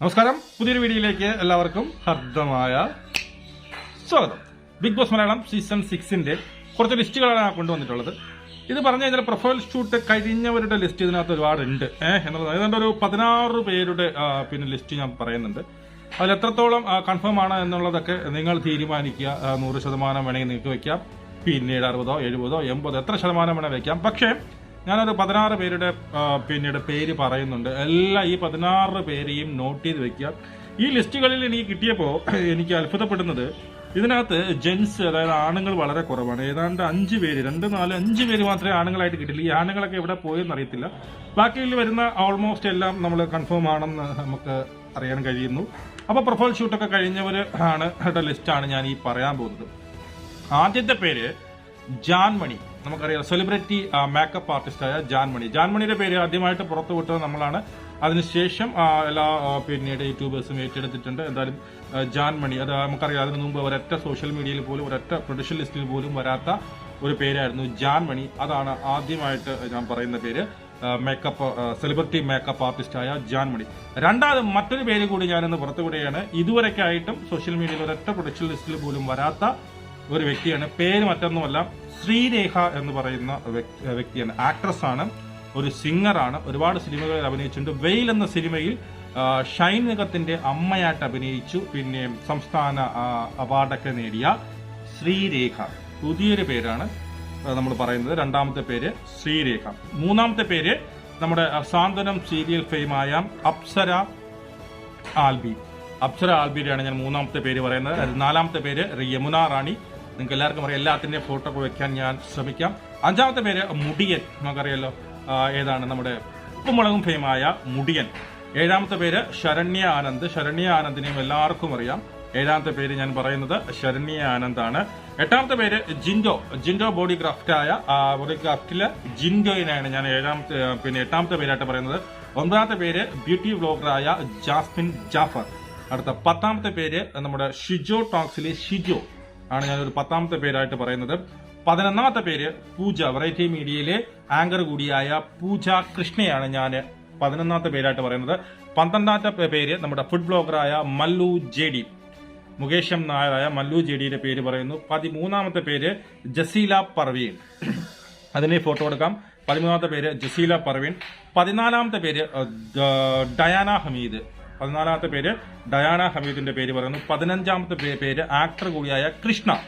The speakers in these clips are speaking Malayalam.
നമസ്കാരം. പുതിയൊരു വീഡിയോയിലേക്ക് എല്ലാവർക്കും ഹർദ്ദമായ സ്വാഗതം. ബിഗ് ബോസ് മലയാളം സീസൺ സിക്സിന്റെ കുറച്ച് ലിസ്റ്റുകളാണ് കൊണ്ടുവന്നിട്ടുള്ളത്. ഇത് പറഞ്ഞു കഴിഞ്ഞാൽ പ്രൊഫൈൽ ഷൂട്ട് കഴിഞ്ഞവരുടെ ലിസ്റ്റ് ഇതിനകത്ത് ഒരുപാടുണ്ട്. ഏഹ് എന്നുള്ളത് ഏതാണ്ട് ഒരു പതിനാറ് പേരുടെ പിന്നെ ലിസ്റ്റ് ഞാൻ പറയുന്നുണ്ട്. അതിൽ എത്രത്തോളം കൺഫേം ആണ് എന്നുള്ളതൊക്കെ നിങ്ങൾ തീരുമാനിക്കുക. നൂറ് ശതമാനം വേണമെങ്കിൽ നിങ്ങൾക്ക് വെക്കാം. പിന്നീട് അറുപതോ എഴുപതോ എൺപതോ എത്ര ശതമാനം വേണമെങ്കിൽ വെക്കാം. പക്ഷേ ഞാനൊരു പതിനാറ് പേരുടെ പിന്നീട് പേര് പറയുന്നുണ്ട്. എല്ലാ ഈ പതിനാറ് പേരെയും നോട്ട് ചെയ്ത് വെക്കുക. ഈ ലിസ്റ്റുകളിൽ എനിക്ക് കിട്ടിയപ്പോൾ എനിക്ക് അത്ഭുതപ്പെടുന്നത് ഇതിനകത്ത് ജെൻസ് അതായത് ആണുങ്ങൾ വളരെ കുറവാണ്. ഏതാണ്ട് അഞ്ച് പേര് രണ്ട് നാല് അഞ്ച് പേര് മാത്രമേ ആണുങ്ങളായിട്ട് കിട്ടില്ല ഈ ആണുങ്ങളൊക്കെ എവിടെ പോയെന്ന് അറിയത്തില്ല ബാക്കിയിൽ വരുന്ന ഓൾമോസ്റ്റ് എല്ലാം നമ്മൾ കൺഫേം ആണെന്ന് നമുക്ക് അറിയാൻ കഴിയുന്നു. അപ്പോൾ പ്രൊഫൈൽ ഷൂട്ടൊക്കെ കഴിഞ്ഞവർ ആണ് ലിസ്റ്റാണ് ഞാൻ ഈ പറയാൻ പോകുന്നത്. ആദ്യത്തെ പേര് ജാൻമണി. നമുക്കറിയാം സെലിബ്രിറ്റി മേക്കപ്പ് ആർട്ടിസ്റ്റായ ജാൻമണി. ജാൻമണിയുടെ പേര് ആദ്യമായിട്ട് പുറത്തു വിട്ടത് നമ്മളാണ്. അതിനുശേഷം എല്ലാ പിന്നീട് യൂട്യൂബേഴ്സും ഏറ്റെടുത്തിട്ടുണ്ട്. എന്തായാലും ജാൻമണി. അത് നമുക്കറിയാം അതിനു മുമ്പ് ഒരൊറ്റ സോഷ്യൽ മീഡിയയിൽ പോലും ഒരൊറ്റ പ്രൊഡക്ഷൻ ലിസ്റ്റിൽ പോലും വരാത്ത ഒരു പേരായിരുന്നു ജാൻമണി. അതാണ് ആദ്യമായിട്ട് ഞാൻ പറയുന്ന പേര്. മേക്കപ്പ് സെലിബ്രിറ്റി മേക്കപ്പ് ആർട്ടിസ്റ്റായ ജാൻമണി. രണ്ടാമത് മറ്റൊരു പേര് കൂടി ഞാനിന്ന് പുറത്തുവിടുകയാണ്. ഇതുവരെക്കായിട്ടും സോഷ്യൽ മീഡിയയിൽ ഒരൊറ്റ പ്രൊഡക്ഷൻ ലിസ്റ്റിൽ പോലും വരാത്ത ഒരു വ്യക്തിയാണ്. പേര് മറ്റൊന്നുമല്ല ശ്രീരേഖ എന്ന് പറയുന്ന വ്യക്തിയാണ്. ആക്ട്രസ് ആണ് ഒരു സിംഗറാണ് ഒരുപാട് സിനിമകളിൽ അഭിനയിച്ചിട്ടുണ്ട്. വെയിൽ എന്ന സിനിമയിൽ ഷൈൻ നിഗത്തിന്റെ അമ്മയായിട്ട് അഭിനയിച്ചു. പിന്നെ സംസ്ഥാന അവാർഡൊക്കെ നേടിയ ശ്രീരേഖ. പുതിയൊരു പേരാണ് നമ്മൾ പറയുന്നത്. രണ്ടാമത്തെ പേര് ശ്രീരേഖ. മൂന്നാമത്തെ പേര് നമ്മുടെ സാന്ത്വനം സീരിയൽ ഫെയിമായ അപ്സര ആൽബി. അപ്സര ആൽബിയുടെയാണ് ഞാൻ മൂന്നാമത്തെ പേര് പറയുന്നത്. നാലാമത്തെ പേര് യമുന റാണി നിങ്ങൾക്ക് എല്ലാവർക്കും അറിയാം. എല്ലാത്തിന്റെയും ഫോട്ടോ വെക്കാൻ ഞാൻ ശ്രമിക്കാം. അഞ്ചാമത്തെ പേര് മുടിയൻ. നമുക്കറിയാലോ ഏതാണ് നമ്മുടെ ഉപ്പുമുളകും ഫേമായ മുടിയൻ. ഏഴാമത്തെ പേര് ശരണ്യ ആനന്ദ്. ശരണ്യ ആനന്ദിനെയും എല്ലാവർക്കും അറിയാം. ഏഴാമത്തെ പേര് ഞാൻ പറയുന്നത് ശരണ്യ ആനന്ദാണ്. എട്ടാമത്തെ പേര് ജിൻഡോ. ജിൻഡോ ബോഡി ക്രാഫ്റ്റായ ബോഡി ക്രാഫ്റ്റിലെ ജിൻഡോയിനെയാണ് ഞാൻ ഏഴാമത്തെ പിന്നെ എട്ടാമത്തെ പേരായിട്ട് പറയുന്നത്. ഒമ്പതാമത്തെ പേര് ബ്യൂട്ടി വ്ലോഗറായ ജാസ്മിൻ ജാഫർ. അടുത്ത പത്താമത്തെ പേര് നമ്മുടെ ഷിജോ ടോക്സിലെ ഷിജോ. ആണ് ഒരു പത്താമത്തെ പേരായിട്ട് പറയുന്നത്. പതിനൊന്നാമത്തെ പേര് പൂജ. വെറൈറ്റി മീഡിയയിലെ ആങ്കർ കൂടിയായ പൂജ കൃഷ്ണയാണ് ഞാൻ പതിനൊന്നാമത്തെ പേരായിട്ട് പറയുന്നത്. പന്ത്രണ്ടാമത്തെ പേര് നമ്മുടെ ഫുഡ് ബ്ലോഗറായ മല്ലു ജെ ഡി. മുകേഷം നായരായ മല്ലു ജെ ഡിയുടെ പേര് പറയുന്നു. പതിമൂന്നാമത്തെ പേര് ജസീല പർവീൻ അതിനെ ഫോട്ടോ എടുക്കാം. പതിമൂന്നാമത്തെ പേര് ജസീല പർവീൻ പതിനാലാമത്തെ പേര് ഡയാന ഹമീദ്. പതിനാലാമത്തെ പേര് ഡയാന ഹമീദിന്റെ പേര് പറയുന്നു. പതിനഞ്ചാമത്തെ പേര് ആക്ടർ കൂടിയായ കൃഷ്ണ.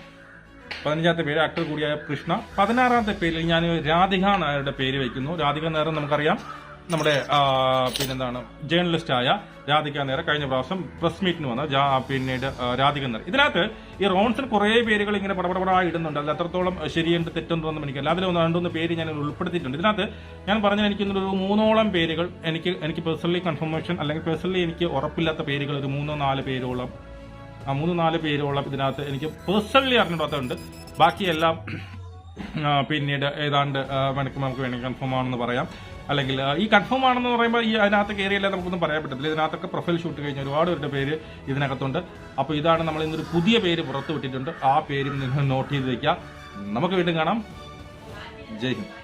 പതിനഞ്ചാമത്തെ പേര് ആക്ടർ കൂടിയായ കൃഷ്ണ. പതിനാറാമത്തെ പേരിൽ ഞാൻ രാധിക നായരുടെ പേര് വയ്ക്കുന്നു. രാധിക നായർ നമുക്കറിയാം. നമ്മുടെ പിന്നെന്താണ് ജേർണലിസ്റ്റ് ആയ രാധിക നേരെ കഴിഞ്ഞ പ്രാവശ്യം പ്രസ് മീറ്റിന് വന്ന പിന്നീട് രാധിക നേർ ഇതിനകത്ത് ഈ റോൺസിന് കുറേ പേരുകൾ ഇങ്ങനെ പടപടപടായി ഇടുന്നുണ്ട് അത് എത്രത്തോളം ശരിയുണ്ട് തെറ്റുണ്ടോന്നും എനിക്കല്ല അതിൽ ഒന്ന് രണ്ടൊന്ന് പേര് ഞാൻ ഉൾപ്പെടുത്തിയിട്ടുണ്ട്. ഇതിനകത്ത് ഞാൻ പറഞ്ഞ എനിക്ക് ഒരു മൂന്നോളം പേരുകൾ എനിക്ക് എനിക്ക് പേഴ്സണലി കൺഫർമേഷൻ അല്ലെങ്കിൽ പേഴ്സണലി എനിക്ക് ഉറപ്പില്ലാത്ത പേരുകൾ ഒരു മൂന്നോ നാല് പേരോളം മൂന്ന് നാല് പേരോളം ഇതിനകത്ത് എനിക്ക് പേഴ്സണലി അറിഞ്ഞിടത്തുണ്ട് ബാക്കിയെല്ലാം പിന്നീട് ഏതാണ്ട് മണിക്കൂർ നമുക്ക് വേണമെങ്കിൽ കൺഫേം ആണെന്ന് പറയാം. അല്ലെങ്കിൽ ഈ കൺഫേം ആണെന്ന് പറയുമ്പോൾ ഈ അതിനകത്ത് കയറിയല്ല നമുക്കൊന്നും പറയാൻ പറ്റത്തില്ല. ഇതിനകത്തൊക്കെ പ്രൊഫൈൽ ഷൂട്ട് കഴിഞ്ഞ ഒരുപാട് പേരുടെ പേര് ഇതിനകത്തുണ്ട്. അപ്പോൾ ഇതാണ് നമ്മൾ ഇന്നൊരു പുതിയ പേര് പുറത്തു വിട്ടിട്ടുണ്ട്. ആ പേരും നിങ്ങൾ നോട്ട് ചെയ്ത് വെക്കുക. നമുക്ക് വീണ്ടും കാണാം. ജയ് ഹിന്ദ്.